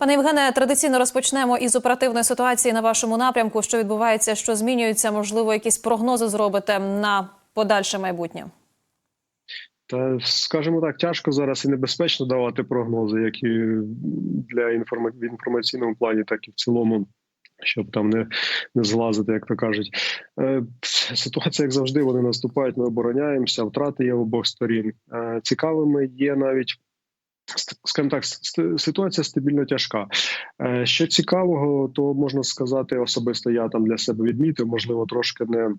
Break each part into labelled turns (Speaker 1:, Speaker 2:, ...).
Speaker 1: Пане Євгене, традиційно розпочнемо із оперативної ситуації на вашому напрямку. Що відбувається, що змінюється? Можливо, якісь прогнози зробите на подальше майбутнє.
Speaker 2: Та скажімо так, тяжко зараз і небезпечно давати прогнози, як і для інформа... в інформаційному плані, так і в цілому, щоб там не, не злазити, як то кажуть. Е, ситуація, як завжди, вони наступають. Ми обороняємося, втрати є в обох сторін. Е, цікавими є навіть. Скажімо так, ситуація стабільно тяжка. Е, Що цікавого, то можна сказати, особисто я там для себе відмітив, можливо, трошки не е,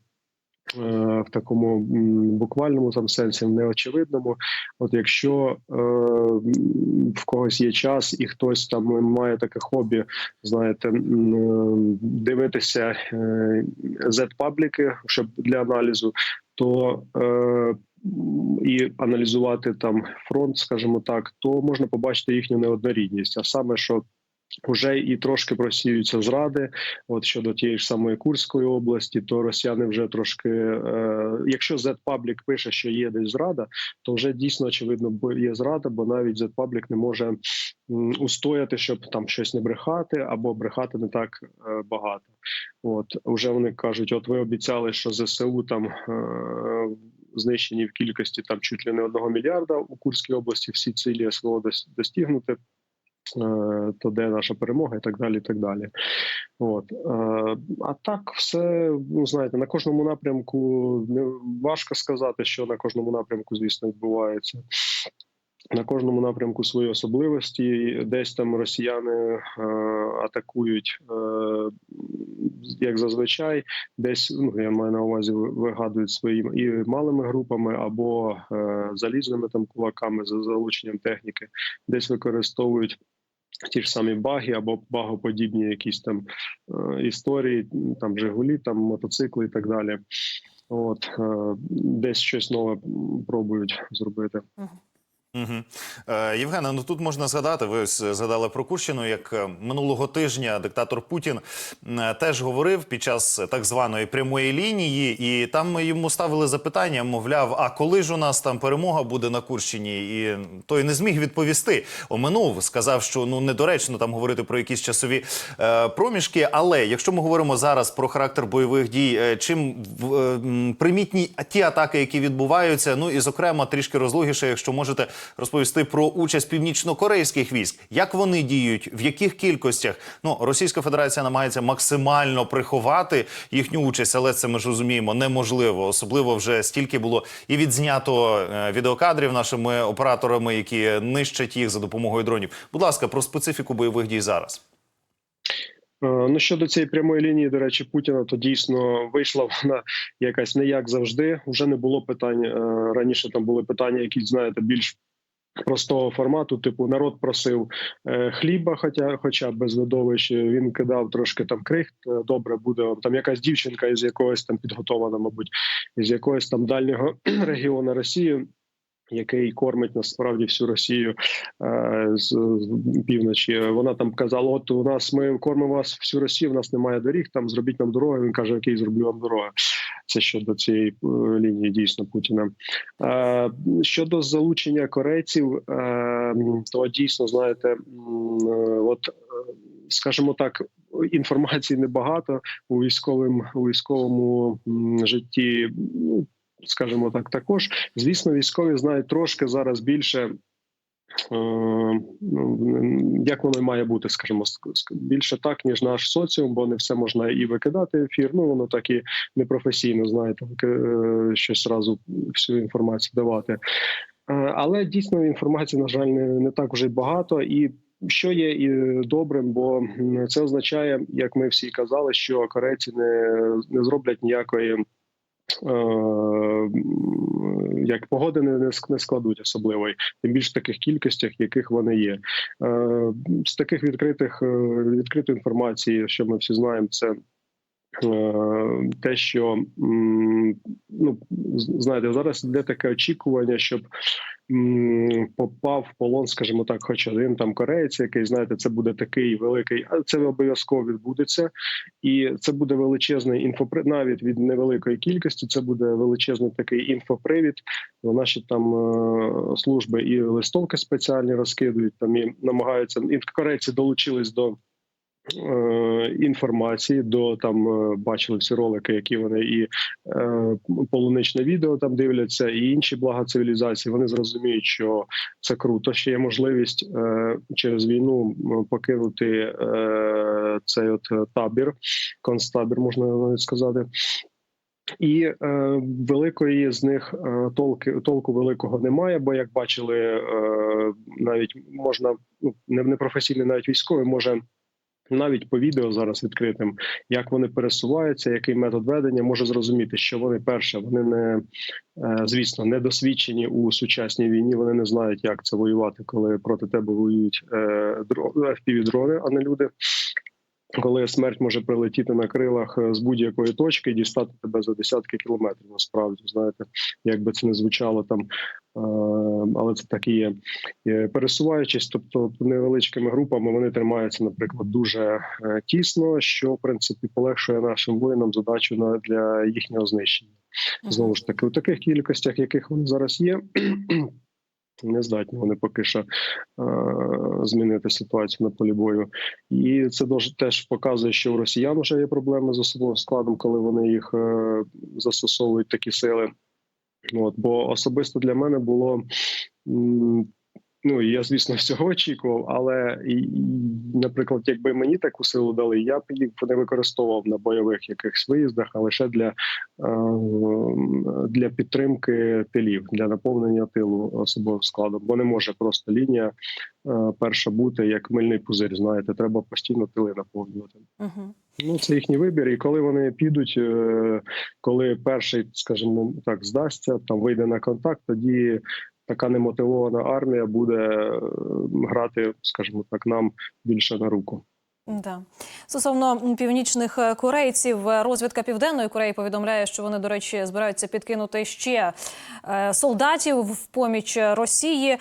Speaker 2: в такому буквальному там сенсі, неочевидному. От якщо е, в когось є час і хтось там має таке хобі, знаєте, е, дивитися е, Z-пабліки, щоб для аналізу, то е, і аналізувати там фронт, скажімо так, то можна побачити їхню неоднорідність, а саме, що вже і трошки просіюються зради. От щодо тієї ж самої Курської області, то росіяни вже трошки, е, якщо Z-Public пише, що є десь зрада, то вже дійсно очевидно бо є зрада, бо навіть Z-Public не може м, устояти, щоб там щось не брехати або брехати не так е, багато. От вже вони кажуть: от ви обіцяли, що ЗСУ там. Е, Знищені в кількості там чуть ли не одного мільярда у Курській області всі цілі СВО достигнути. Е, то де наша перемога, і так далі. і так далі. От. Е, А так, все, ну знаєте, на кожному напрямку важко сказати, що на кожному напрямку, звісно, відбувається. На кожному напрямку свої особливості. Десь там росіяни е, атакують, е, як зазвичай, десь ну я маю на увазі вигадують своїми і малими групами або е, залізними там кулаками за залученням техніки, десь використовують ті ж самі баги або багоподібні якісь там е, історії, там Жигулі, там мотоцикли і так далі. От е, десь щось нове пробують зробити.
Speaker 3: Угу. Е, Євгене, ну тут можна згадати. Ви ось згадали про Курщину, як е, минулого тижня диктатор Путін е, теж говорив під час так званої прямої лінії, і там ми йому ставили запитання, мовляв, а коли ж у нас там перемога буде на Курщині? І той не зміг відповісти. Оминув, сказав, що ну недоречно там говорити про якісь часові е, проміжки. Але якщо ми говоримо зараз про характер бойових дій, е, чим е, примітні ті атаки, які відбуваються, ну і зокрема трішки розлогіше, якщо можете розповісти про участь північно-корейських військ, як вони діють, в яких кількостях ну Російська Федерація намагається максимально приховати їхню участь, але це ми ж розуміємо неможливо. Особливо вже стільки було і відзнято е, відеокадрів нашими операторами, які нищать їх за допомогою дронів. Будь ласка, про специфіку бойових дій зараз.
Speaker 2: Е, Ну щодо цієї прямої лінії, до речі, Путіна, то дійсно вийшла вона якась не як завжди. Вже не було питань е, раніше. Там були питання, які знаєте, більш простого формату. Типу, народ просив е, хліба, хоча, хоча без видовищ. Він кидав трошки там крихт. е, Добре буде там якась дівчинка із якогось там підготована, мабуть, із якогось там дальнього регіону Росії. Який кормить насправді всю Росію е, з, з півночі? Вона там казала: от у нас ми кормимо вас всю Росію. У нас немає доріг. Там зробіть нам дороги. Він каже: Окей, зроблю вам дороги. Це щодо цієї е, лінії дійсно Путіна. Е, щодо залучення корейців, е, то дійсно знаєте, от скажімо так, інформації небагато у військовим у військовому житті. Ну, скажімо так, також звісно, військові знають трошки зараз більше. Е, ну, Як воно має бути, скажімо, ск- ск- більше так, ніж наш соціум, бо не все можна і викидати ефір. Ну воно так і непрофесійно, знаєте, е, щось зразу всю інформацію давати. Е, Але дійсно інформації, на жаль, не, не так уже й багато і. Що є і добрим, бо це означає, як ми всі казали, що корейці не, не зроблять ніякої як погоди не, не ск- не складуть особливої, тим більше в таких кількостях, яких вони є. Е, з таких відкритих е, відкритої інформації, що ми всі знаємо, це е, те, що ну знаєте, зараз йде таке очікування, щоб попав в полон, скажімо так, хоч один там кореєць, який знаєте, це буде такий великий, а це обов'язково відбудеться, і це буде величезний інфопри... навіть від невеликої кількості. Це буде величезний такий інфопривід. Наші там е, служби і листовки спеціальні розкидують там і намагаються і корейці долучились до. Е, Інформації до там е, бачили всі ролики, які вони і е, полуничне відео там дивляться, і інші блага цивілізації. Вони зрозуміють, що це круто. Ще є можливість е, через війну покинути е, цей от табір, концтабір, можна сказати. І е, великої з них е, толки толку великого немає, бо як бачили, е, навіть можна ну не непрофесійний, навіть військовий може навіть по відео зараз відкритим, як вони пересуваються, який метод ведення може зрозуміти, що вони перше, вони не е, звісно не досвідчені у сучасній війні. Вони не знають, як це воювати, коли проти тебе воюють е, FPV-дрони, а не люди. Коли смерть може прилетіти на крилах е, з будь-якої точки і дістати тебе за десятки кілометрів, насправді знаєте, як би це не звучало там, е, але це так і є. Е, Пересуваючись, тобто невеличкими групами, вони тримаються, наприклад, дуже тісно, що в принципі полегшує нашим воїнам задачу на для їхнього знищення. Знову ж таки, у таких кількостях, яких вони зараз є. Не здатні вони поки що е, змінити ситуацію на полі бою, і це дуже теж показує, що у росіян вже є проблеми з особовим складом, коли вони їх е, застосовують такі сили. От бо особисто для мене було ну я звісно всього очікував, але наприклад, якби мені таку силу дали, я б їх не використовував на бойових якихось виїздах, а лише для, е, для підтримки тилів, для наповнення тилу особовим складом, бо не може просто лінія е, перша бути як мильний пузир. Знаєте, треба постійно тили наповнювати.
Speaker 1: Угу.
Speaker 2: Ну, це їхній вибір, і коли вони підуть, е, коли перший, скажімо так, здасться, там вийде на контакт, тоді така немотивована армія буде е, грати, скажімо так, нам більше на руку.
Speaker 1: Да. Стосовно північних е, корейців, е, розвідка Південної Кореї повідомляє, що вони, до речі, збираються підкинути ще е, солдатів в поміч Росії.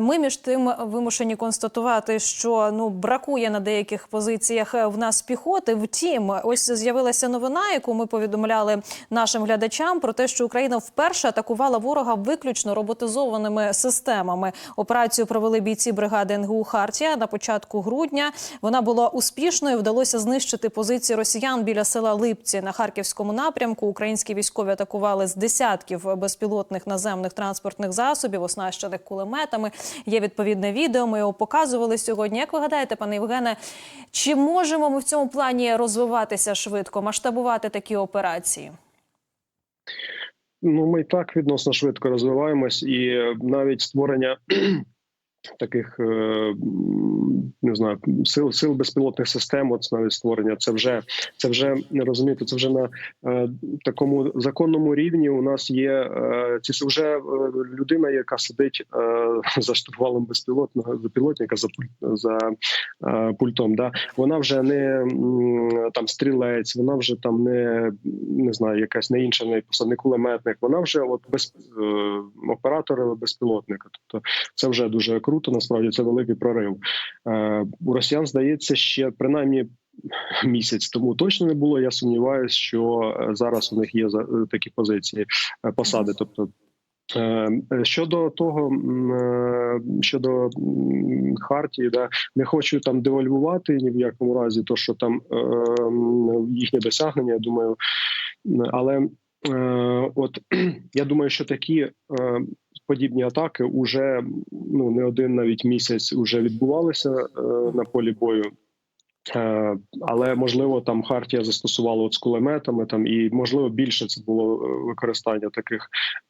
Speaker 1: Ми між тим вимушені констатувати, що ну бракує на деяких позиціях в нас піхоти. Втім, ось з'явилася новина, яку ми повідомляли нашим глядачам про те, що Україна вперше атакувала ворога виключно роботизованими системами. Операцію провели бійці бригади НГУ Хартія на початку грудня. Вона була успішною. Вдалося знищити позиції росіян біля села Липці на харківському напрямку. Українські військові атакували з десятків безпілотних наземних транспортних засобів, оснащених кулеметами. Є відповідне відео. Ми його показували сьогодні. Як ви гадаєте, пане Євгене, чи можемо ми в цьому плані розвиватися швидко, масштабувати такі операції?
Speaker 2: Ну, ми і так відносно швидко розвиваємось, і е, навіть створення таких е, не знаю сил сил безпілотних систем, от навіть створення, це вже це вже не розумієте, це вже на е, такому законному рівні. У нас є е, ці вже людина, яка сидить за штурвалом безпілотного за пуль- за е, пультом. Да, вона вже не там стрілець, вона вже там не не знаю, якась не інша не посадний кулеметник. Вона вже от без е, оператор безпілотника. Тобто це вже дуже круто. Насправді це великий прорив. Е, у росіян здається ще принаймні. Місяць тому точно не було. Я сумніваюся, що е, зараз у них є е, такі позиції посади. Тобто Щодо того, щодо Хартії, да не хочу там девальвувати ні в якому разі, то що там їхнє досягнення. Я думаю, але от я думаю, що такі подібні атаки уже ну не один навіть місяць уже відбувалися е, на полі бою. Е, Але можливо там Хартія застосувала от з кулеметами там і можливо більше це було е, використання таких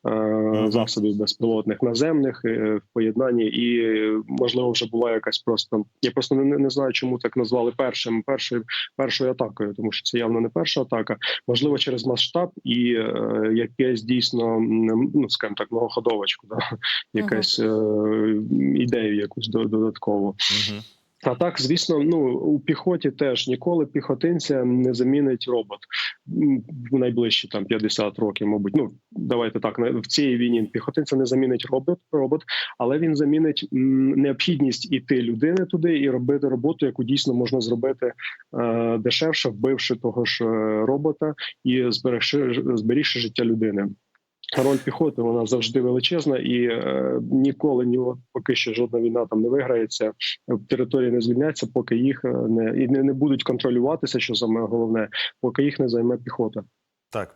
Speaker 2: е, засобів безпілотних наземних е, в поєднанні, і можливо вже була якась просто. Я просто не, не знаю, чому так назвали першим першою першою атакою, тому що це явно не перша атака. Можливо, через масштаб і е, якесь дійсно ну скажімо так, многоходовочку, да? якась е, ідею якусь до- додаткову.
Speaker 3: Угу.
Speaker 2: А так, звісно, ну у піхоті теж ніколи піхотинця не замінить робот в найближчі там 50 років. Мабуть, ну давайте так в цій війні піхотинця не замінить робот, робот, але він замінить необхідність іти людини туди і робити роботу, яку дійсно можна зробити е, дешевше, вбивши того ж е, робота і зберегши зберігши життя людини. Роль піхоти вона завжди величезна, і е, ніколи ні поки що жодна війна там не виграється, території не звільняться, поки їх е, не і не, не будуть контролюватися. Що саме головне, поки їх не займе піхота.
Speaker 3: Так